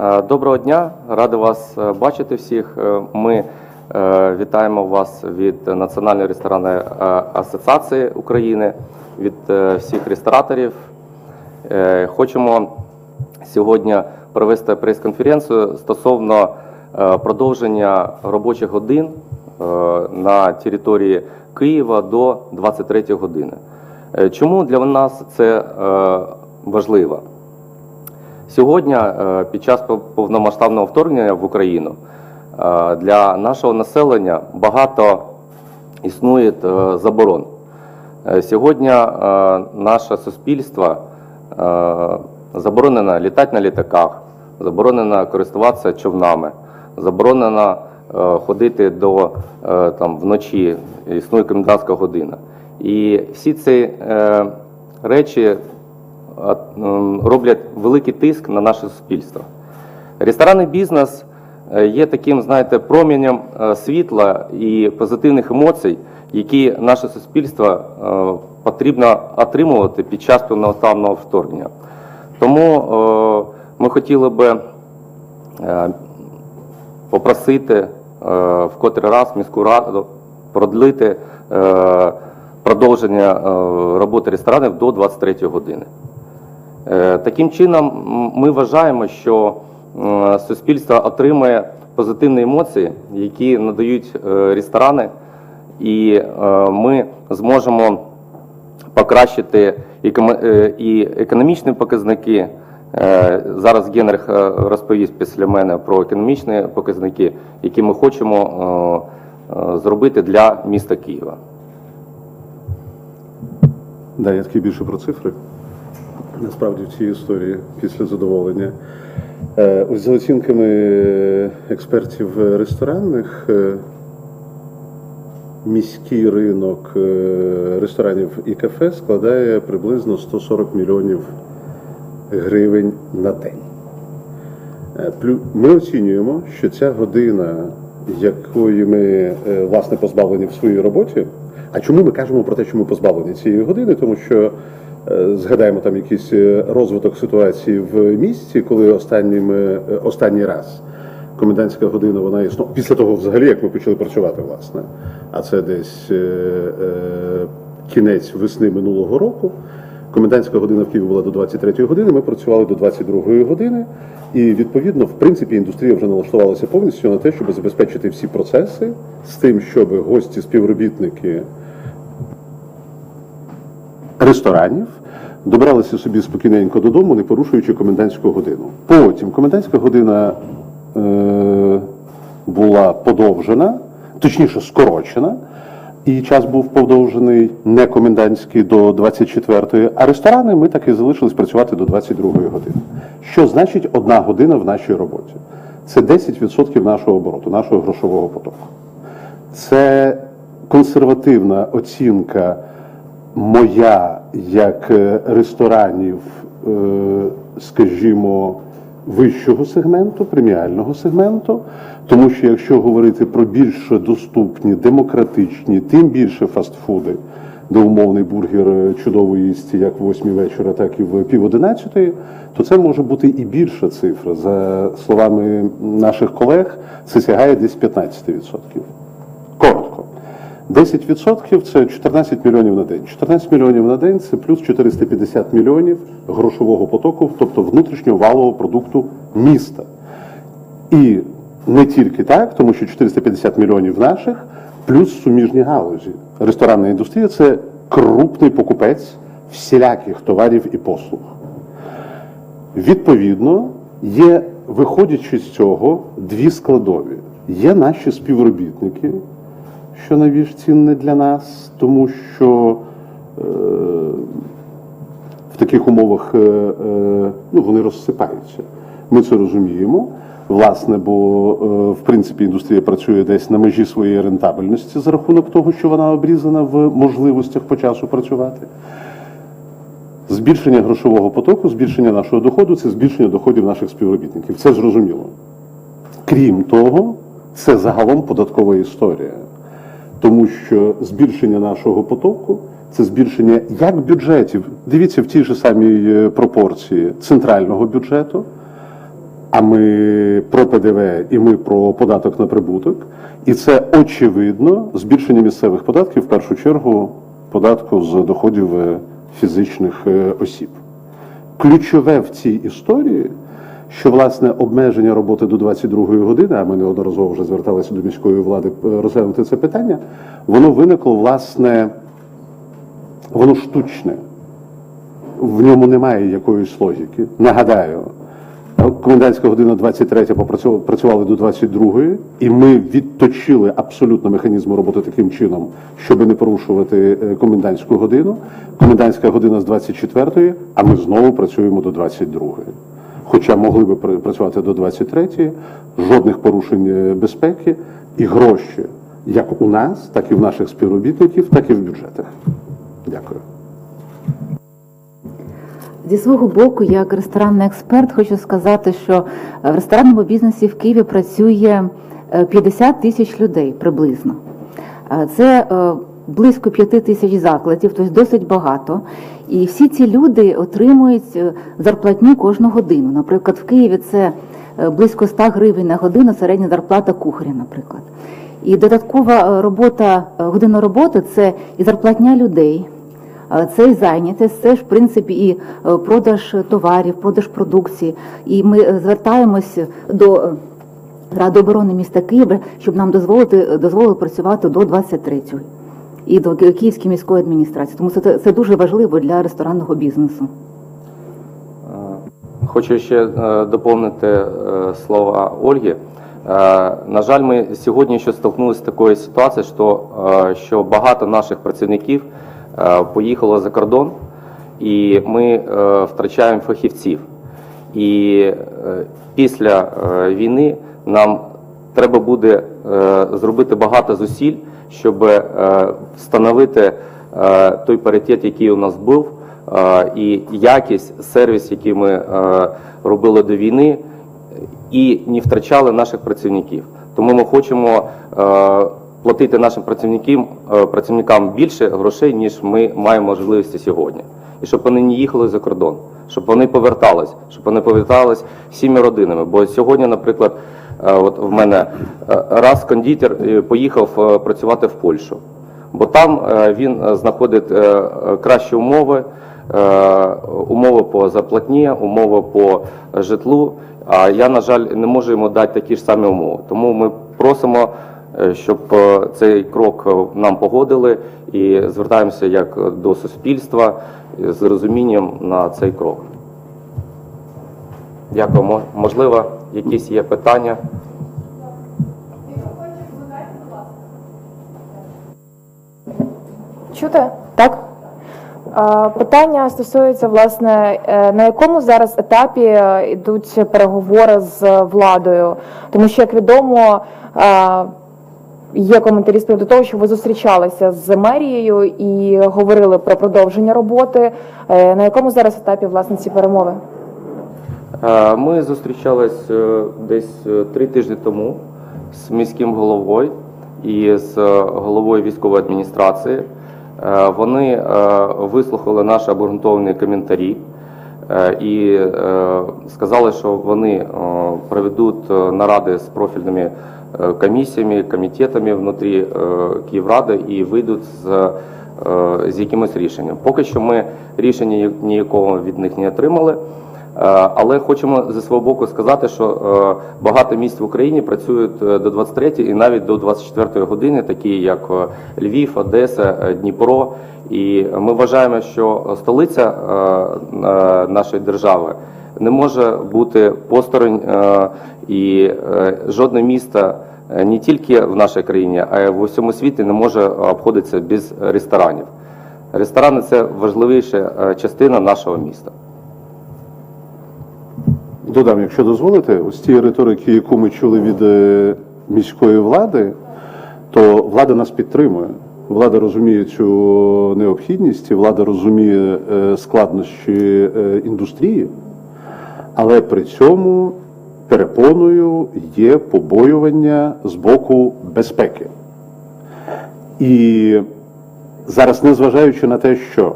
Е, Доброго дня, радий вас е, бачити всіх. Е, Ми вітаємо вас від Національної ресторанної асоціації України, від всіх рестораторів. Хочемо сьогодні провести прес-конференцію стосовно продовження робочих годин на території Києва до 23 години. Чому для нас це важливо? Сьогодні, е, під час повномасштабного вторгнення в Україну, е, для нашого населення багато існує е, заборон. Сьогодні наше суспільство заборонено літати на літаках, заборонено користуватися човнами, заборонено ходити до там вночі, існує комендантська година. І всі ці речі роблять великий тиск на наше суспільство. Ресторанний бізнес е, є таким, знаєте, промінням е, світла і позитивних емоцій, які наше суспільство е, потрібно отримувати під час повномасштабного вторгнення. Тому ми хотіли би попросити в котрий раз міську раду продлити продовження роботи ресторанів до 23 години. Е, Таким чином, ми вважаємо, що суспільство отримує позитивні емоції, які надають е, ресторани, і е, ми зможемо покращити і е, економічні показники. Е, Зараз Генрих е, розповість після мене про економічні показники, які ми хочемо е, е, зробити для міста Києва. Да, я такий більше про цифри. Насправді в цій історії після задоволення. Е, Ось за оцінками експертів ресторанних, е, міський ринок е, ресторанів і кафе складає приблизно 140 мільйонів гривень на день. Ми оцінюємо, що ця година, якої ми власне позбавлені в своїй роботі. А чому ми кажемо про те, що ми позбавлені цієї години? Тому що згадаємо там якийсь е, розвиток ситуації в місті, коли останнім, е, останній раз комендантська година вона існувала після того, взагалі, як ми почали працювати, власне. А це десь е, е, кінець весни минулого року. Комендантська година в Києві була до 23 години. Ми працювали до 22 години, і відповідно, в принципі, індустрія вже налаштувалася повністю на те, щоб забезпечити всі процеси з тим, щоб гості, співробітники ресторанів добралися собі спокійненько додому, не порушуючи комендантську годину. Потім комендантська година е, була подовжена, точніше скорочена. І час був подовжений не комендантський до 24-ї, а ресторани ми так і залишились працювати до 22-ї години. Що значить одна година в нашій роботі? Це 10% нашого обороту, нашого грошового потоку. Це консервативна оцінка моя як е, ресторанів, е, скажімо, вищого сегменту, преміального сегменту. Тому що якщо говорити про більш доступні, демократичні, тим більше фастфуди, де умовний бургер е, чудово їсть як в 8 вечора, так і в пів одинадцятої, то це може бути і більша цифра. За словами наших колег, це сягає десь 15%. Коротко. 10% це 14 мільйонів на день. 14 мільйонів на день це плюс 450 мільйонів грошового потоку, тобто внутрішнього валового продукту міста. І не тільки так, тому що 450 мільйонів наших, плюс суміжні галузі. Ресторанна індустрія це крупний покупець всіляких товарів і послуг. Відповідно, є, виходячи з цього, дві складові. Є наші співробітники, що найбільш цінне для нас, тому що е, в таких умовах е, е, ну, вони розсипаються. Ми це розуміємо. Власне, бо е, в принципі індустрія працює десь на межі своєї рентабельності за рахунок того, що вона обрізана в можливостях по часу працювати. Збільшення грошового потоку, збільшення нашого доходу це збільшення доходів наших співробітників. Це зрозуміло. Крім того, це загалом податкова історія. Тому що збільшення нашого потоку це збільшення як бюджетів, дивіться в тій же самій е, пропорції центрального бюджету, а ми про ПДВ і ми про податок на прибуток. І це очевидно збільшення місцевих податків, в першу чергу, податку з доходів е, фізичних е, осіб. Ключове в цій історії, що власне обмеження роботи до 22-ї години, а ми неодноразово вже зверталися до міської влади е, розглянути це питання, воно виникло власне, воно штучне. В ньому немає якоїсь логіки. Нагадаю, комендантська година 23 попрацьовували працювали до 22-ї, і ми відточили абсолютно механізм роботи таким чином, щоб не порушувати е, комендантську годину. Комендантська година з 24, а ми знову працюємо до 22. Хоча могли би працювати до 23-ї, жодних порушень е, безпеки і гроші як у нас, так і в наших співробітників, так і в бюджетах. Дякую. Зі свого боку, як ресторанний експерт, хочу сказати, що в ресторанному бізнесі в Києві працює е, 50 тисяч людей приблизно. Е, Це е, близько 5 тисяч закладів, тобто досить багато. І всі ці люди отримують е, зарплатню кожну годину. Наприклад, в Києві це е, близько 100 гривень на годину середня зарплата кухаря, наприклад. І додаткова е, робота, година роботи це і зарплатня людей. Це і зайнятість, це ж в принципі і продаж товарів, продаж продукції. І ми звертаємось до Ради оборони міста Києва, щоб нам дозволити дозволили працювати до 23-ї і до Київської міської адміністрації. Тому це, це дуже важливо для ресторанного бізнесу. Хочу ще е, доповнити е, слова Ольги. Е, На жаль, ми сьогодні ще столкнулися з такою ситуацією, що, е, що багато наших працівників е, поїхало за кордон, і ми е, втрачаємо фахівців. І е, після е, війни нам треба буде е, зробити багато зусиль, щоб е, встановити е, той паритет, який у нас був, і якість, сервіс, який ми робили до війни, і не втрачали наших працівників. Тому ми хочемо платити нашим працівникам, працівникам більше грошей, ніж ми маємо можливості сьогодні. І щоб вони не їхали за кордон, щоб вони повертались, щоб вони повертались всіми родинами. Бо сьогодні, наприклад, от в мене е, раз кондитер е, поїхав е, працювати в Польщу, бо там е, він е, знаходить е, е, кращі умови, е, умови по зарплатні, умови по житлу. А я, на жаль, не можу йому дати такі ж самі умови. Тому ми просимо, е, щоб е, цей крок е, нам погодили і звертаємося як до суспільства з розумінням на цей крок. Дякуємо. Можливо, якісь є питання. Чути? Так. Питання стосується, власне, е, на якому зараз етапі е, йдуть переговори з владою? Тому що, як відомо, е, є коментарі з приводу того, що ви зустрічалися з мерією і говорили про продовження роботи. На якому зараз етапі власне ці перемови? Е, Ми зустрічались е, десь е, три тижні тому з міським головою і з головою військової адміністрації. Вони вислухали наші обґрунтовані коментарі і сказали, що вони проведуть наради з профільними комісіями, комітетами внутрі Київради і вийдуть з, з якимось рішенням. Поки що ми рішення ніякого від них не отримали. Е, Але хочемо зі свого боку сказати, що е, багато місць в Україні працюють е, до 23 і навіть до 24 години, такі як Львів, Одеса, Дніпро. І ми вважаємо, що столиця нашої держави не може бути посторонь і жодне місто не тільки в нашій країні, а й в усьому світі не може обходитися без ресторанів. Ресторани це важливіша частина нашого міста. Додам, якщо дозволите, ось цієї риторики, яку ми чули від е, міської влади, то влада нас підтримує. Влада розуміє цю необхідність, влада розуміє е, складнощі е, індустрії, але при цьому перепоною є побоювання з боку безпеки. І зараз, незважаючи на те, що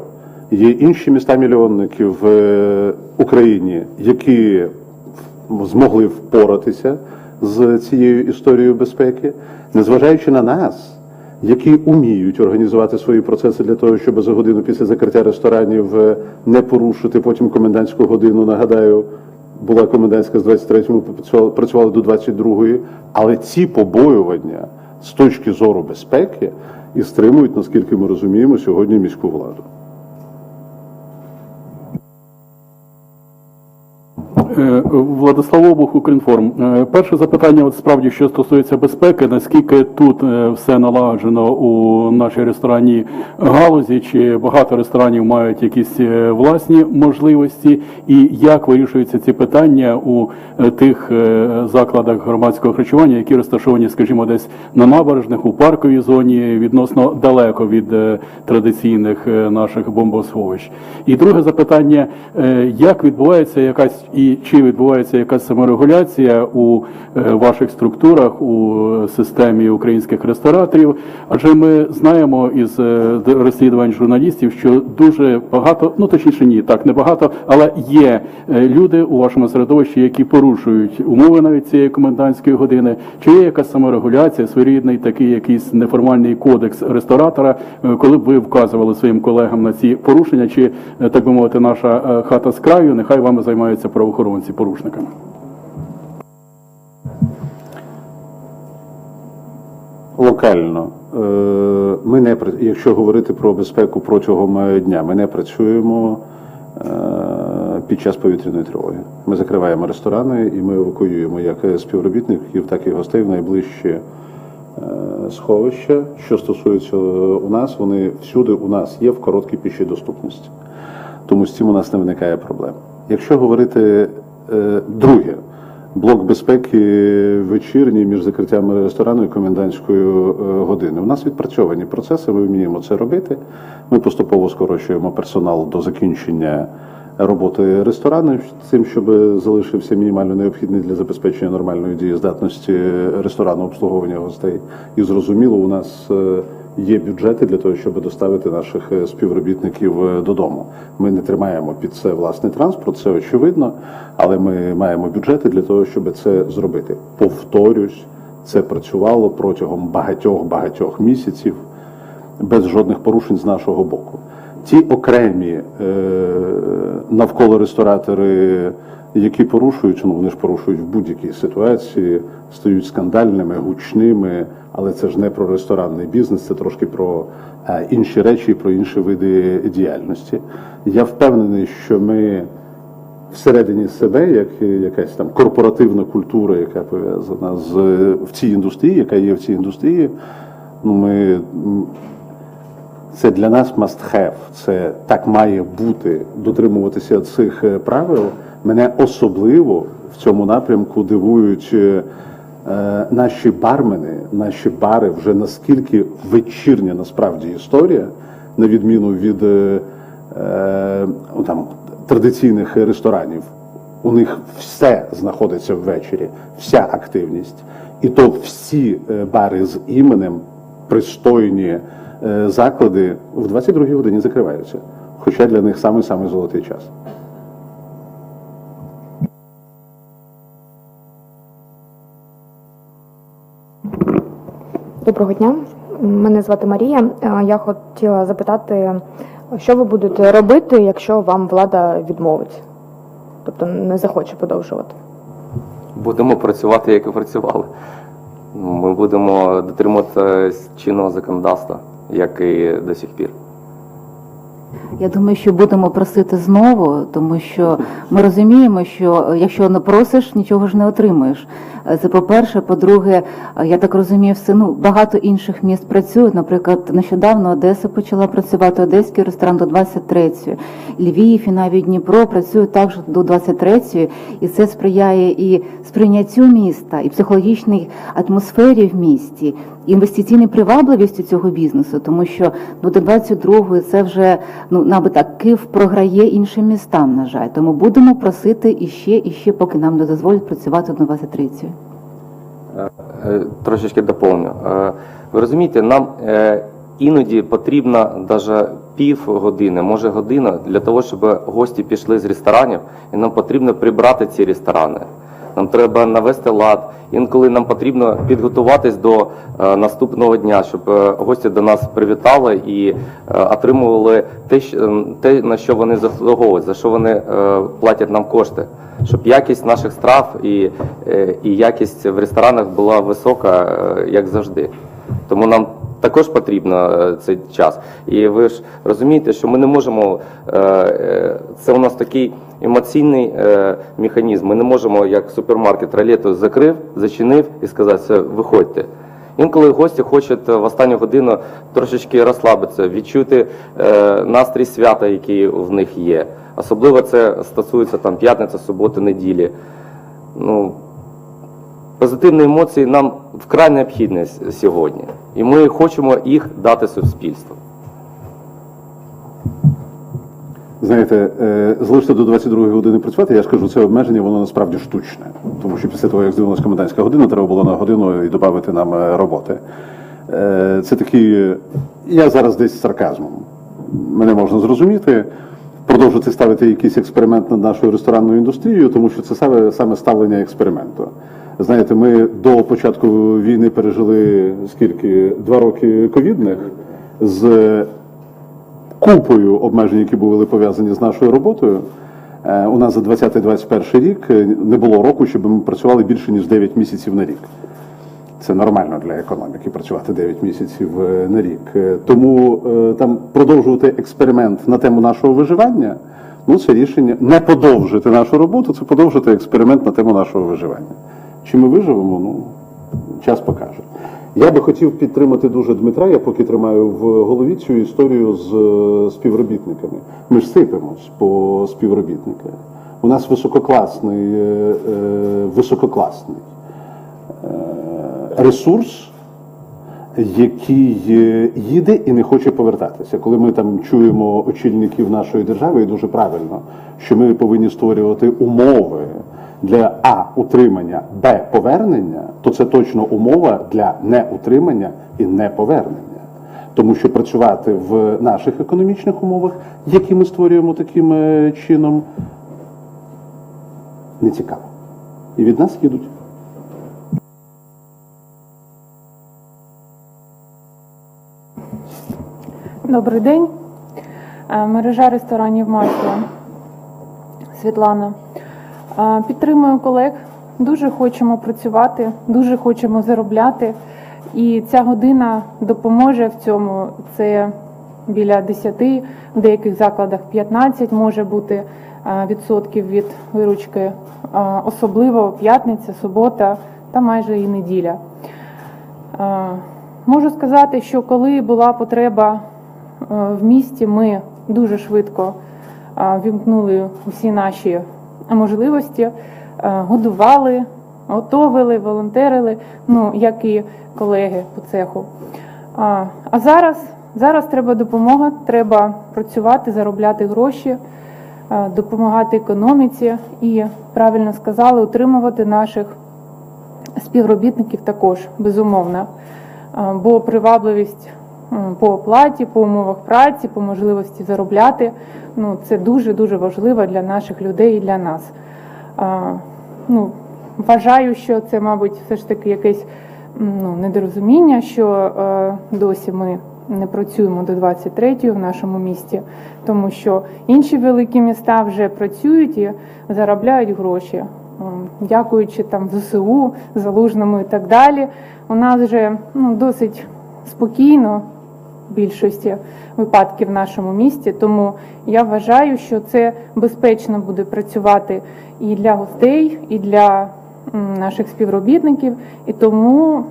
є інші міста мільйонники в Україні, які змогли впоратися з цією історією безпеки, незважаючи на нас, які уміють організувати свої процеси для того, щоб за годину після закриття ресторанів е, не порушити потім комендантську годину. Нагадаю, була комендантська з 23-ї, ми працювали- працювали до 22-ї, але ці побоювання з точки зору безпеки і стримують, наскільки ми розуміємо, сьогодні міську владу. Владислав Обух, Укрінформ. Е, Перше запитання, от справді, що стосується безпеки, наскільки тут е, все налагоджено у нашій ресторанній галузі, чи багато ресторанів мають якісь е, власні можливості, і як вирішуються ці питання у е, тих е, закладах громадського харчування, які розташовані, скажімо, десь на набережних, у парковій зоні, відносно далеко від е, традиційних е, наших бомбосховищ. І друге запитання: е, як відбувається якась і чи відбувається якась саморегуляція у е, ваших структурах у системі українських рестораторів? Адже ми знаємо із е, розслідувань журналістів, що дуже багато, ну точніше, ні, так не багато, але є е, люди у вашому середовищі, які порушують умови навіть цієї комендантської години. Чи є якась саморегуляція, своєрідний такий якийсь неформальний кодекс ресторатора, е, коли б ви вказували своїм колегам на ці порушення, чи е, так би мовити, наша е, хата з краю, нехай вами займаються правоохоронці порушниками? Локально Е, ми не якщо говорити про безпеку протягом е, дня, ми не працюємо е, під час повітряної тривоги. Ми закриваємо ресторани і ми евакуюємо як співробітників, так і гостей в найближчі сховища. Що стосується у нас, вони всюди у нас є в короткій пішій доступності. Тому з цим у нас не виникає проблем. Якщо говорити е, друге, блок безпеки вечірній між закриттям ресторану і комендантською е, години. У нас відпрацьовані процеси, ми вміємо це робити. Ми поступово скорочуємо персонал до закінчення роботи ресторану з тим, щоб залишився мінімально необхідний для забезпечення нормальної дієздатності ресторану обслуговування гостей. І зрозуміло, у нас е, є бюджети для того, щоб доставити наших е, співробітників е, додому. Ми не тримаємо під це власний транспорт, це очевидно, але ми маємо бюджети для того, щоб це зробити. Повторюсь, це працювало протягом багатьох багатьох місяців без жодних порушень з нашого боку. Ті окремі е, навколо ресторатори, які порушують, ну вони ж порушують в будь-якій ситуації, стають скандальними, гучними, але це ж не про ресторанний бізнес, це трошки про е, інші речі, про інші види діяльності. Я впевнений, що ми всередині себе, як якась там корпоративна культура, яка пов'язана з в цій індустрії, яка є в цій індустрії. Ну, ми це для нас must have. Це так має бути дотримуватися цих е, правил. Мене особливо в цьому напрямку дивують е, е, наші бармени, наші бари вже наскільки вечірня насправді історія, на відміну від е, е, ну, там, традиційних ресторанів. У них все знаходиться ввечері, вся активність. І то всі е, бари з іменем, пристойні заклади в 22-й годині закриваються. Хоча для них самий-самий золотий час. Доброго дня. Мене звати Марія. Е, Я хотіла запитати, що ви будете робити, якщо вам влада відмовить? Тобто не захоче подовжувати. Будемо працювати, як і працювали. Ми будемо дотримуватися чинного законодавства, як і до сих пір. Я думаю, що будемо просити знову, тому що ми розуміємо, що е, якщо не просиш, нічого ж не отримуєш. Е, Це по-перше. По-друге, е, я так розумію, все ну багато інших міст працюють. Наприклад, нещодавно Одеса почала працювати, Одеський ресторан до 23-ї, Львів і навіть Дніпро працюють також до 23-ї, і це сприяє і сприйняттю міста, і психологічній атмосфері в місті, інвестиційній привабливості цього бізнесу, тому що ну, до 22-ї це вже ну наби так Київ програє іншим містам, на жаль. Тому будемо просити іще, ще, поки нам не дозволять працювати до 23-ї. Е, Трошечки доповню. Е, Ви розумієте, нам е, іноді потрібна навіть пів години, може година, для того, щоб гості пішли з ресторанів, і нам потрібно прибрати ці ресторани. Нам треба навести лад. Інколи нам потрібно підготуватись до е, наступного дня, щоб е, гості до нас привітали і е, отримували те, що- те, на що вони заслуговують, за що вони платять нам кошти. Щоб якість наших страв і, і якість в ресторанах була висока, як завжди. Тому нам також потрібно е, цей час. І ви ж розумієте, що ми не можемо. е, е, Це у нас такий емоційний механізм. Ми не можемо, як супермаркет ролету закрив, зачинив і сказати, все, виходьте. Інколи гості хочуть в останню годину трошечки розслабитися, відчути настрій свята, який в них є. Особливо це стосується там п'ятниця, суботи, неділі. Ну, позитивні емоції нам вкрай необхідні сьогодні. І ми хочемо їх дати суспільству. Знаєте, е, залишити до 22 години працювати, я скажу, це обмеження, воно насправді штучне. Тому що після того, як здивилась комендантська година, треба було на годину і додати нам е, роботи. Е, Це такі, я зараз десь сарказмом. Мене можна зрозуміти. Продовжити ставити якийсь експеримент над нашою ресторанною індустрією, тому що це саме ставлення експерименту. Знаєте, ми до початку війни пережили скільки? Два роки ковідних з купою обмежень, які були пов'язані з нашою роботою. Е, У нас за 20-21 рік е, не було року, щоб ми працювали більше ніж 9 місяців на рік. Це нормально для економіки працювати 9 місяців е, на рік. Тому там продовжувати експеримент на тему нашого виживання. Ну, це рішення не подовжити нашу роботу, це подовжити експеримент на тему нашого виживання. Чи ми виживемо? Ну, час покаже. Я би хотів підтримати дуже Дмитра. Я поки тримаю в голові цю історію з е, співробітниками. Ми ж сипемось по співробітниках. У нас висококласний, е, е, висококласний ресурс, який їде і не хоче повертатися. Коли ми там чуємо очільників нашої держави, і дуже правильно, що ми повинні створювати умови для А утримання, Б повернення, то це точно умова для неутримання і неповернення. Тому що працювати в наших економічних умовах, які ми створюємо таким е, чином, не цікаво. І від нас їдуть. Добрий день. Е, Мережа ресторанів Мафія. Світлана. Е, Підтримую колег. Дуже хочемо працювати, дуже хочемо заробляти. І ця година допоможе в цьому. Це біля 10, в деяких закладах 15 може бути е, відсотків від виручки, Е, особливо п'ятниця, субота та майже і неділя. Можу сказати, що коли була потреба в місті, ми дуже швидко вімкнули всі наші можливості, е, годували, готовили, волонтерили, ну як і колеги по цеху. А а зараз, зараз треба допомога, треба працювати, заробляти гроші, е, допомагати економіці і правильно сказали, утримувати наших співробітників також безумовно. Е, Бо привабливість по оплаті, по умовах праці, по можливості заробляти ну це дуже дуже важливо для наших людей і для нас. Е, Ну, вважаю, що це, мабуть, все ж таки якесь ну, недорозуміння, що е, досі ми не працюємо до 23-ї в нашому місті, тому що інші великі міста вже працюють і заробляють гроші. Дякуючи там ЗСУ, Залужному і так далі. У нас вже ну, досить спокійно більшості випадків в нашому місті. Тому я вважаю, що це безпечно буде працювати і для гостей, і для наших співробітників. І тому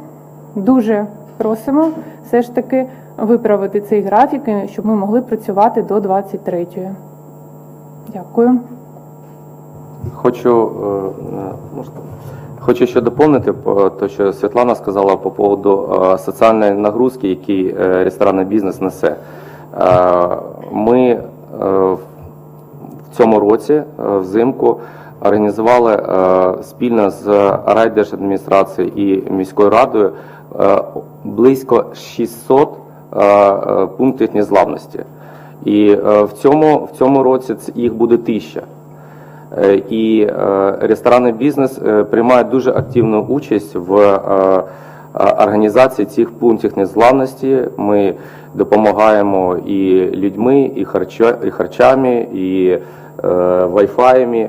дуже просимо все ж таки виправити цей графік, щоб ми могли працювати до 23-ї. Дякую. Хочу, е, е, можна? Хочу ще доповнити те, що Світлана сказала по поводу е, соціальної нагрузки, які е, ресторанний бізнес несе. Е, Ми е, в цьому році е, взимку організували е, спільно з райдержадміністрацією і міською радою е, близько 600 е, е, пунктів незламності. І е, в цьому, в цьому році їх буде тисяча. Е, І е, ресторанний бізнес е, приймає дуже активну участь в організації цих пунктів незламності. Ми допомагаємо і людьми, і, харча, і харчами, і вайфаями.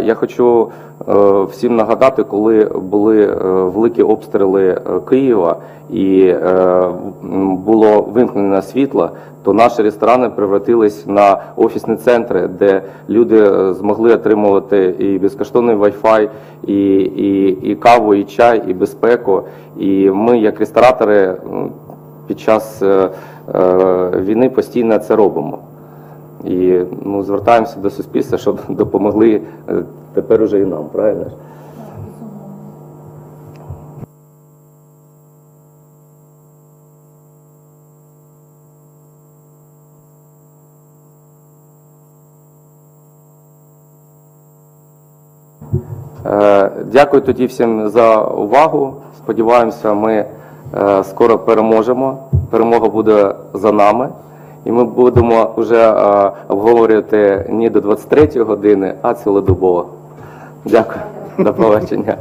Я хочу всім нагадати, коли були е, великі обстріли е, Києва і е, було вимкнено світло, то наші ресторани превратились на офісні центри, де люди е, змогли отримувати і безкоштовний Wi-Fi, і, і, і каву, і чай, і безпеку. І ми, як ресторатори, під час е, е, війни постійно це робимо. І ну, звертаємося до суспільства, щоб допомогли е, тепер уже і нам, правильно? Е, Дякую тоді всім за увагу. Сподіваємося, ми е, скоро переможемо. Перемога буде за нами. І ми будемо вже е, обговорювати не до 23 години, а цілодобово. Дякую. До побачення.